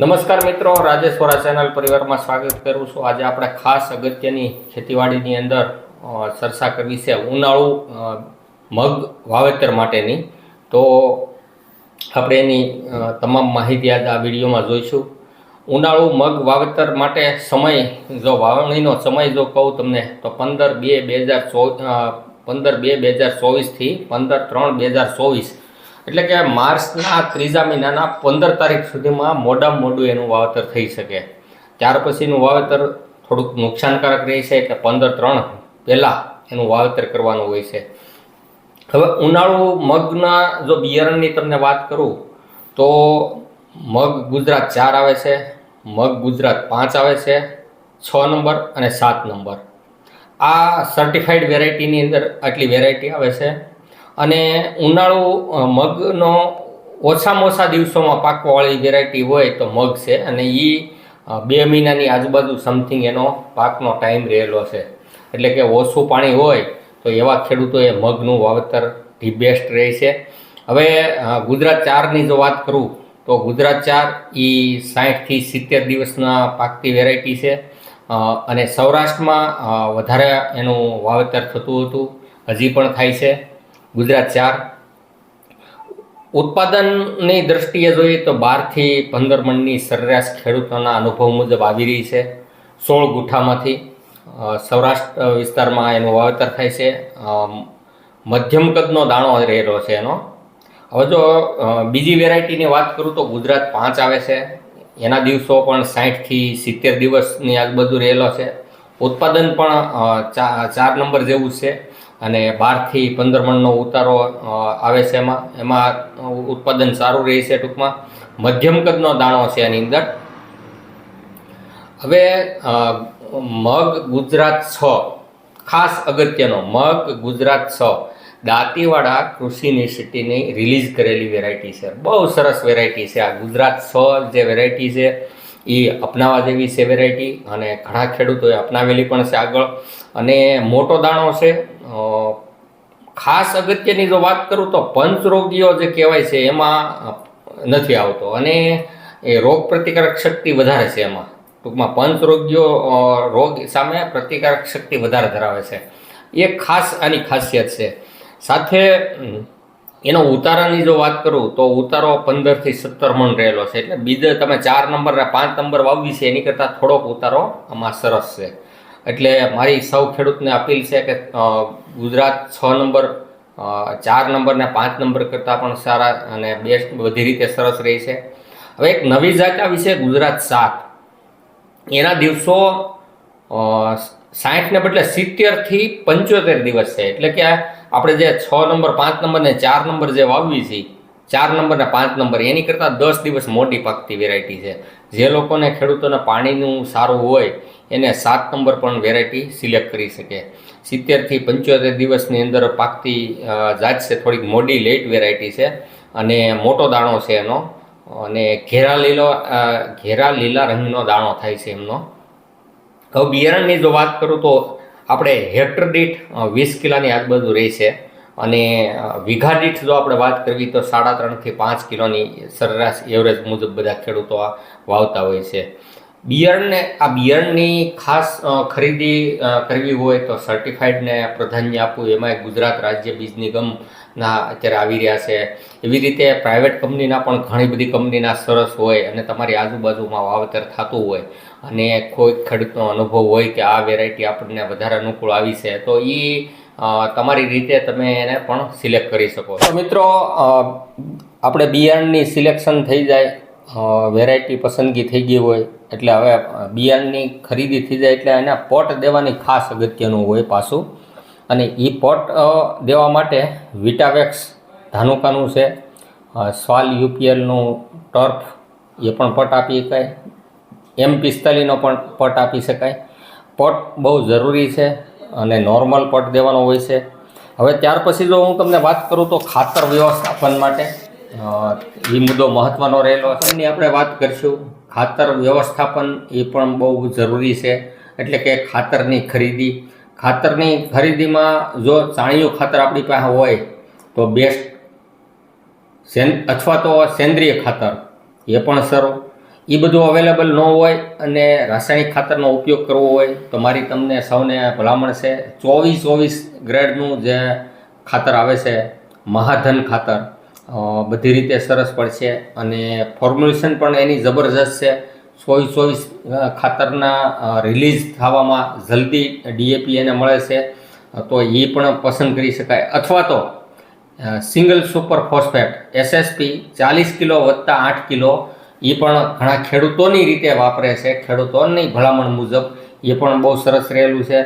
નમસ્કાર મિત્રો રાજેશ્વરા ચેનલ પરિવારમાં સ્વાગત કરું છું. આજે આપણે ખાસ અગત્યની ખેતીવાડીની અંદર ચર્ચા કરવી છે ઉનાળુ મગ વાવેતર માટેની. તો આપણે એની તમામ માહિતી આજે આ વિડીયોમાં જોઈશું. ઉનાળુ, મગ વાવેતર માટે સમય, જો વાવણીનો સમય જો કહું તમને, તો પંદર બે બે હજાર પંદર બે બે હજાર ચોવીસથી પંદર ત્રણ બે હજાર ચોવીસ એટલે કે માર્ચના ત્રીજા મહિનાના પંદર તારીખ સુધીમાં મોડામાં મોડું એનું વાવેતર થઈ શકે. ત્યાર પછીનું વાવેતર થોડુંક નુકસાનકારક રહે છે એટલે પંદર ત્રણ પહેલાં એનું વાવેતર કરવાનું હોય છે. હવે ઉનાળુ મગના જો બિયારણની તમને વાત કરું, તો મગ ગુજરાત ચાર આવે છે, મગ ગુજરાત પાંચ આવે છે, છ નંબર અને સાત નંબર. આ સર્ટિફાઈડ વેરાયટીની અંદર આટલી વેરાયટી આવે છે. અને ઉનાળુ મગનો ઓછામાં ઓછા દિવસોમાં પાકવાવાળી વેરાયટી હોય તો મગ છે અને એ બે મહિનાની આજુબાજુ સમથિંગ એનો પાકનો ટાઈમ રહેલો છે. એટલે કે ઓછું પાણી હોય તો એવા ખેડૂતોએ મગનું વાવેતર ધી બેસ્ટ રહે છે. હવે ગુજરાત ચારની જો વાત કરું તો ગુજરાત ચાર એ સાઠથી સિત્તેર દિવસના પાકતી વેરાયટી છે. અને સૌરાષ્ટ્રમાં વધારે એનું વાવેતર થતું હતું. હજી પણ થાય છે. ગુજરાત ચાર. ઉત્પાદનની દ્રષ્ટિએ જોઈએ તો બારથી પંદર મણની સરેરાશ ખેડૂતોના અનુભવ મુજબ આવી રહી છે. સોળ ગુઠામાંથી સૌરાષ્ટ્ર વિસ્તારમાં એનું વાવેતર થાય છે. મધ્યમ કદનો દાણો રહેલો છે એનો. હવે જો બીજી વેરાયટીની વાત કરું તો ગુજરાત પાંચ આવે છે. એના દિવસો પણ સાઠથી સિત્તેર દિવસની આજુબાજુ રહેલો છે. ઉત્પાદન પણ ચાર નંબર જેવું છે. અને બારથી પંદર મણનો ઉતારો આવે છે એમાં. એમાં ઉત્પાદન સારું રહે છે ટૂંકમાં. મધ્યમ કદનો દાણો છે એની અંદર. હવે મગ ગુજરાત છ. ખાસ અગત્યનો, મગ ગુજરાત છ. દાંતીવાડા કૃષિ યુનિવર્સિટીની રિલીઝ કરેલી વેરાયટી છે. બહુ સરસ વેરાયટી છે. આ ગુજરાત છ જે વેરાયટી છે, એ અપનાવવા જેવી છે વેરાયટી. અને ઘણા ખેડૂતોએ અપનાવેલી પણ છે આગળ. અને મોટો દાણો છે ખાસ અગત્યની જો વાત કરું તો પંચરોગીઓ જે કહેવાય છે એમાં નથી આવતો અને એ રોગ પ્રતિકારક શક્તિ વધારે છે એમાં. ટૂંકમાં પંચરોગીઓ રોગ સામે પ્રતિકારક શક્તિ વધારે ધરાવે છે. એ ખાસ આની ખાસિયત છે. સાથે એનો ઉતારાની જો વાત કરું તો ઉતારો પંદરથી સત્તર મણ રહેલો છે. એટલે બીજે તમે ચાર નંબર પાંચ નંબર વાવવી છે એની કરતાં થોડોક ઉતારો આમાં સરસ છે. એટલે મારી સૌ ખેડૂતને અપીલ છે કે ગુજરાત છ નંબર ચાર નંબર ને પાંચ નંબર કરતાં પણ સારા અને બેસ્ટ બધી રીતે સરસ રહે છે. હવે એક નવી જાચા વિશે ગુજરાત સાત એના દિવસો સાઠને બદલે સિત્તેરથી પંચોતેર દિવસ છે. એટલે કે આપણે જે છ નંબર, પાંચ નંબર ને ચાર નંબર જે વાવવી છે ચાર નંબર ને પાંચ નંબર, એની કરતાં દસ દિવસ મોટી પાકતી વેરાયટી છે. જે લોકોને ખેડૂતોને પાણીનું સારું હોય, એને સાત નંબર પણ વેરાયટી સિલેક્ટ કરી શકે. સિત્તેરથી પંચોતેર દિવસની અંદર પાકતી જાત છે થોડીક મોડી લેટ વેરાયટી છે. અને મોટો દાણો છે એનો. અને ઘેરા લીલો ઘેરા લીલા રંગનો દાણો થાય છે એમનો. હવે બિયારણની જો વાત કરું તો આપણે હેક્ટર દીઠ વીસ કિલાની આજુબાજુ રહે છે. અને વીઘા દીઠ જો આપણે વાત કરવી તો સાડા ત્રણથી પાંચ કિલોની સરેરાશ એવરેજ મુજબ બધા ખેડૂતો વાવતા હોય છે. બિયારણને, આ બિયરની ખાસ ખરીદી કરવી હોય તો સર્ટિફાઈડને પ્રાધાન્ય આપવું એમાં ગુજરાત રાજ્ય બીજ નિગમના અત્યારે આવી રહ્યા છે. એવી રીતે પ્રાઇવેટ કંપનીના પણ ઘણી બધી કંપનીના સરસ હોય અને તમારી આજુબાજુમાં વાવેતર થતું હોય અને કોઈ ખેડૂતનો અનુભવ હોય કે આ વેરાયટી આપણને વધારે અનુકૂળ આવી છે, તો એ તમારી રીતે તમે એને પણ સિલેક્ટ કરી શકો તો મિત્રો આપણે બિયારણની સિલેક્શન થઈ જાય વેરાયટી પસંદગી થઈ ગઈ હોય, એટલે હવે બિયારણની ખરીદી થઈ જાય, એટલે એને પોટ દેવાની ખાસ અગત્યનું હોય પાછું. અને એ પોટ દેવા માટે વિટાવેક્સ ધાનુકાનું છે સ્વાલ યુપીએલનું ટર્ફ, એ પણ પટ આપી શકાય. એમ પિસ્તાલીસનો પણ પટ આપી શકાય. પોટ બહુ જરૂરી છે અને નોર્મલ પટ દેવાનો હોય છે. હવે ત્યાર પછી જો હું તમને વાત કરું તો ખાતર વ્યવસ્થાપન માટે એ મુદ્દો મહત્ત્વનો રહેલો છે. એની આપણે વાત કરીશું. ખાતર વ્યવસ્થાપન એ પણ બહુ જરૂરી છે. એટલે કે ખાતરની ખરીદી. ખાતરની ખરીદીમાં જો ચાણિયું ખાતર આપણી પાસે હોય તો બેસ્ટ સેન અથવા તો સેન્દ્રિય ખાતર. એ પણ સારું. એ બધું અવેલેબલ ન હોય અને રાસાયણિક ખાતરનો ઉપયોગ કરવો હોય તો મારી તમને સૌને ભલામણ છે. ચોવીસ ચોવીસ ગ્રેડનું જે ખાતર આવે છે, મહાધન ખાતર બધી રીતે સરસ પડશે અને ફોર્મ્યુલેશન પણ એની જબરજસ્ત છે. ચોવીસ ચોવીસ ખાતરના રિલીઝ થવામાં જલ્દી ડીએપી એને મળે છે. તો એ પણ પસંદ કરી શકાય. અથવા તો સિંગલ સુપર ફોસ્ફેટ એસએસપી ચાલીસ કિલો વત્તા આઠ કિલો એ પણ ઘણા ખેડૂતોની રીતે વાપરે છે. ખેડૂતોની ભલામણ મુજબ એ પણ બહુ સરસ રહેલું છે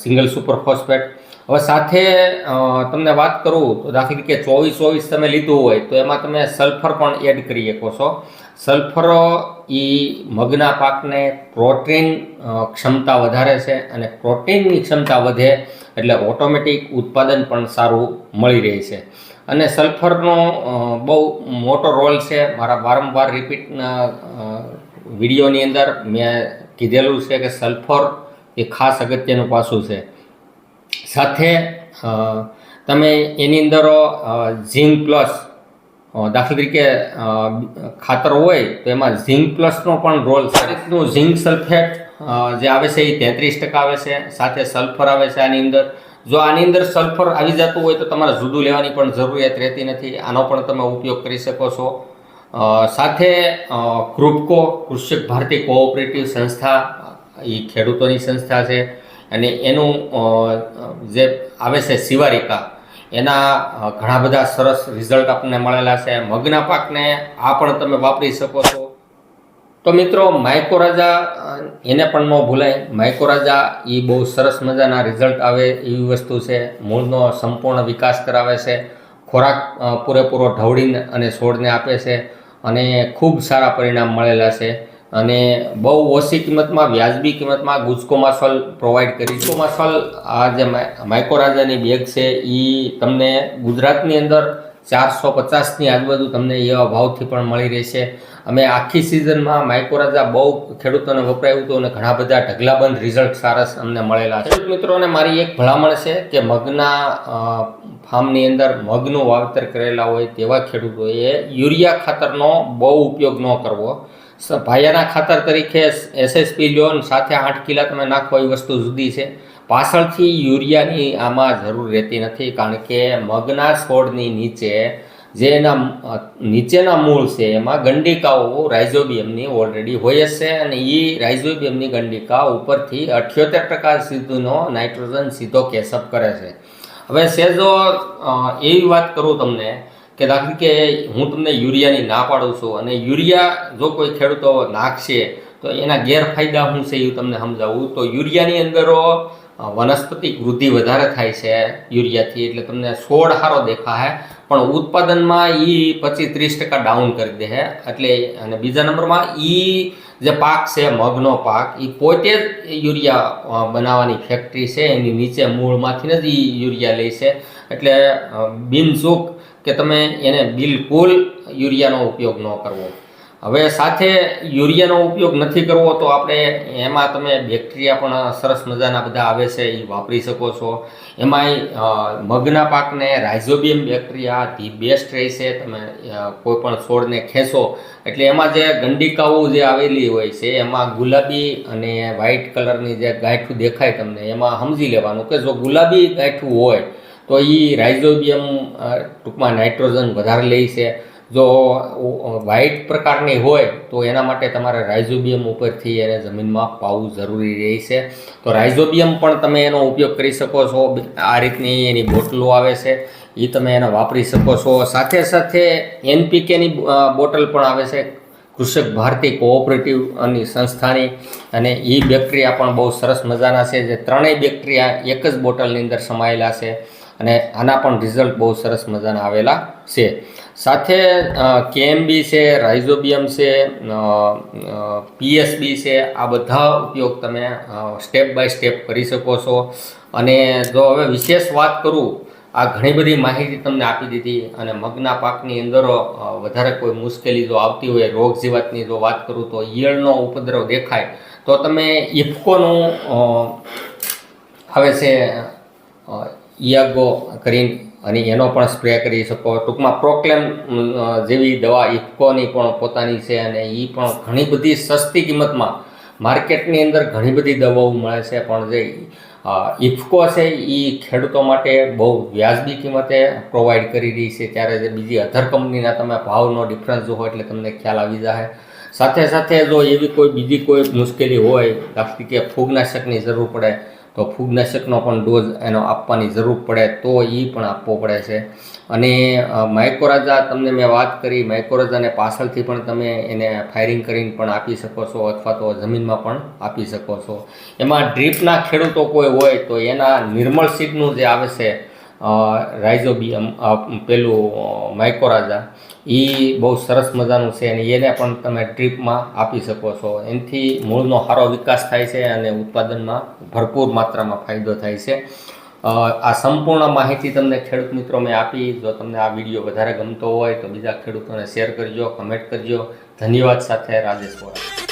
સિંગલ સુપર ફોસ્ફેટ. હવે સાથે તમને વાત કરું તો દાખલા તરીકે ચોવીસ ચોવીસ તમે લીધું હોય તો એમાં તમે સલ્ફર પણ એડ કરી શકો છો. સલ્ફર એ મગના પાકને પ્રોટીન ક્ષમતા વધારે છે અને પ્રોટીનની ક્ષમતા વધે એટલે ઓટોમેટિક ઉત્પાદન પણ સારું મળી રહે છે. અને સલ્ફરનો બહુ મોટો રોલ છે. મારા વારંવાર રિપીટના વિડીયોની અંદર મેં કીધેલું છે કે સલ્ફર એ ખાસ અગત્યનું પાસું છે. સાથે તમે એની અંદર ઝીંક પ્લસ દાખલા તરીકે ખાતર હોય તો એમાં ઝીંક પ્લસનો પણ રોલ છે. ઝીંક સલ્ફેટ જે આવે છે એ તેત્રીસ ટકા આવે છે. સાથે સલ્ફર આવે છે આની અંદર. જો આની અંદર સલ્ફર આવી જતું હોય તો તમારે જુદું લેવાની પણ જરૂરિયાત રહેતી નથી. આનો પણ તમે ઉપયોગ કરી શકો છો. સાથે ક્રુપકો કૃષક ભારતી કોઓપરેટિવ સંસ્થા, એ ખેડૂતોની સંસ્થા છે. અને એનું જે આવે છે શિવારિકા, એના ઘણા બધા સરસ રિઝલ્ટ આપણને મળેલા છે. મગના પાકને આ પણ તમે વાપરી શકો છો. તો મિત્રો, માયકો રાજા એને પણ ન ભૂલાય. માઇકોરાજા એ બહુ સરસ મજાના રિઝલ્ટ આવે એવી વસ્તુ છે. મૂળનો સંપૂર્ણ વિકાસ કરાવે છે. ખોરાક પૂરેપૂરો ઢવળીને અને છોડને આપે છે અને ખૂબ સારા પરિણામ મળેલા છે. અને બહુ ઓછી કિંમતમાં, વ્યાજબી કિંમતમાં ગુજકોમાસોલ પ્રોવાઈડ કરી. ગુજકોમાસોલ આ જે માયકો માઇકોરાજાની બેગ છે એ તમને ગુજરાતની અંદર ચારસો પચાસની આજુબાજુ તમને એવા ભાવથી પણ મળી રહેશે. અમે આખી સિઝનમાં માઇકોરાજા બહુ ખેડૂતોને વપરાયું હતું અને ઘણા બધા ઢગલાબંધ રિઝલ્ટ સારસ અમને મળેલા છે. મિત્રોને મારી એક ભલામણ છે કે મગના ફાર્મની અંદર મગનું વાવેતર કરેલા હોય તેવા ખેડૂતોએ યુરિયા ખાતરનો બહુ ઉપયોગ ન કરવો. ભાયાના ખાતર તરીકે એસએસપી લોન સાથે આઠ કિલા તમે નાખો એ વસ્તુ જુદી છે. પાછળથી યુરિયાની આમાં જરૂર રહેતી નથી કારણ કે મગના છોડની નીચે જે એના નીચેના મૂળ છે, એમાં ગંડિકાઓ રાઇઝોબિયમની ઓલરેડી હોય છે અને એ રાઇઝોબિયમની ગંડિકા ઉપરથી અઠ્યોતેર ટકા સીધુનો નાઇટ્રોજન સીધો કેસઅપ કરે છે. હવે સેજો એવી વાત કરું તમને કે દાખલ કે હું તમને યુરિયાની ના પાડું છું અને યુરિયા જો કોઈ ખેડૂતો નાખશે તો એના ગેરફાયદા શું છે એ તમને સમજાવું. તો યુરિયાની અંદર વનસ્પતિક વૃદ્ધિ વધારે થાય છે યુરિયાથી, એટલે તમને છોડ સારો દેખાશે. પણ ઉત્પાદનમાં એ પચીસ ત્રીસ ટકા ડાઉન કરી દે એટલે, અને બીજા નંબરમાં એ જે પાક છે, મગનો પાક એ પોતે જ યુરિયા બનાવવાની ફેક્ટરી છે. એની નીચે મૂળમાંથી જ એ યુરિયા લે છે. એટલે બિનસુખ કે તમે એને બિલકુલ યુરિયાનો ઉપયોગ ન કરવો. હવે સાથે યુરિયાનો ઉપયોગ નથી કરવો તો આપણે એમાં તમે બેક્ટેરિયા પણ સરસ મજાના બધા આવે છે એ વાપરી શકો છો. એમાંય મગના પાકને રાઇઝોબિયમ બેક્ટેરિયા ધી બેસ્ટ રહેશે. તમે કોઈ પણ છોડને ખેંચો એટલે એમાં જે ગંડિકાઓ જે આવેલી હોય છે, એમાં ગુલાબી અને વ્હાઇટ કલરની જે ગાંઠું દેખાય તમને, એમાં સમજી લેવાનું કે જો ગુલાબી ગાંઠું હોય તો એ રાઇઝોબિયમ ટૂંકમાં નાઇટ્રોજન વધારે લે છે. જો વ્હાઇટ પ્રકારની હોય, તો એના માટે તમારે રાઇઝોબિયમ ઉપરથી એને જમીનમાં પાવું જરૂરી રહે છે તો રાઇઝોબિયમ પણ તમે એનો ઉપયોગ કરી શકો છો. આ રીતની એની બોટલો આવે છે એ તમે એને વાપરી શકો છો. સાથે સાથે એનપીકેની બોટલ પણ આવે છે, કૃષક ભારતી કોઓપરેટિવ અને સંસ્થાની. અને એ બેક્ટેરિયા પણ બહુ સરસ મજાના છે, જે ત્રણેય બેક્ટેરિયા એક જ બોટલની અંદર સમાયેલા છે. અને આના પણ રિઝલ્ટ બહુ સરસ મજાના આવેલા છે. સાથે કેએમબી છે, રાઇઝોબિયમ છે પીએસબી છે, આ બધા ઉપયોગ તમે સ્ટેપ બાય સ્ટેપ કરી શકો છો. અને જો હવે વિશેષ વાત કરું, આ ઘણી બધી માહિતી તમને આપી દીધી અને મગના પાકની અંદર વધારે કોઈ મુશ્કેલી જો આવતી હોય, રોગ જીવાતની જો વાત કરું તો ઈયળનો ઉપદ્રવ દેખાય, તો તમે ઇફકોનું આવે છે અ, કરીને અને એનો પણ સ્પ્રે કરી શકો. ટૂંકમાં પ્રોક્લેમ જેવી દવા ઇફકોની પણ પોતાની છે અને એ પણ ઘણી બધી સસ્તી કિંમતમાં માર્કેટની અંદર ઘણી બધી દવાઓ મળે છે. પણ જે ઇફકો છે એ ખેડૂતો માટે બહુ વ્યાજબી કિંમતે પ્રોવાઈડ કરી રહી છે. ત્યારે જે બીજી અધર કંપનીના તમે ભાવનો ડિફરન્સ જોવો એટલે તમને ખ્યાલ આવી જાય સાથે સાથે જો એવી કોઈ બીજી કોઈ મુશ્કેલી હોય કે ફૂગનાશકની જરૂર પડે તો ફૂગનાશકનો પણ ડોઝ એનો આપવાની જરૂર પડે તો એ પણ આપવો પડે છે. અને માઇકોરાજા તમને મેં વાત કરી માઇકોરાજાને પાછળથી પણ તમે એને ફાયરિંગ કરીને પણ આપી શકો છો અથવા તો જમીનમાં પણ આપી શકો છો. એમાં ડ્રીપના ખેડૂતો કોઈ હોય તો એના નિર્મળ સીડનું જે આવે છે રાઇઝોબિયમ પેલું માઇકોરાજા એ બહુ સરસ મજાનું છે અને એને પણ તમે ટ્રીપમાં આપી શકો છો. એનાથી મૂળનો સારો વિકાસ થાય છે અને ઉત્પાદનમાં ભરપૂર માત્રામાં ફાયદો થાય છે. આ સંપૂર્ણ માહિતી તમને ખેડૂત મિત્રો મેં આપી. જો તમને આ વીડિયો વધારે ગમતો હોય તો બીજા ખેડૂતોને શેર કરજો, કમેન્ટ કરજો. ધન્યવાદ સાથે રાજેશ વોરા.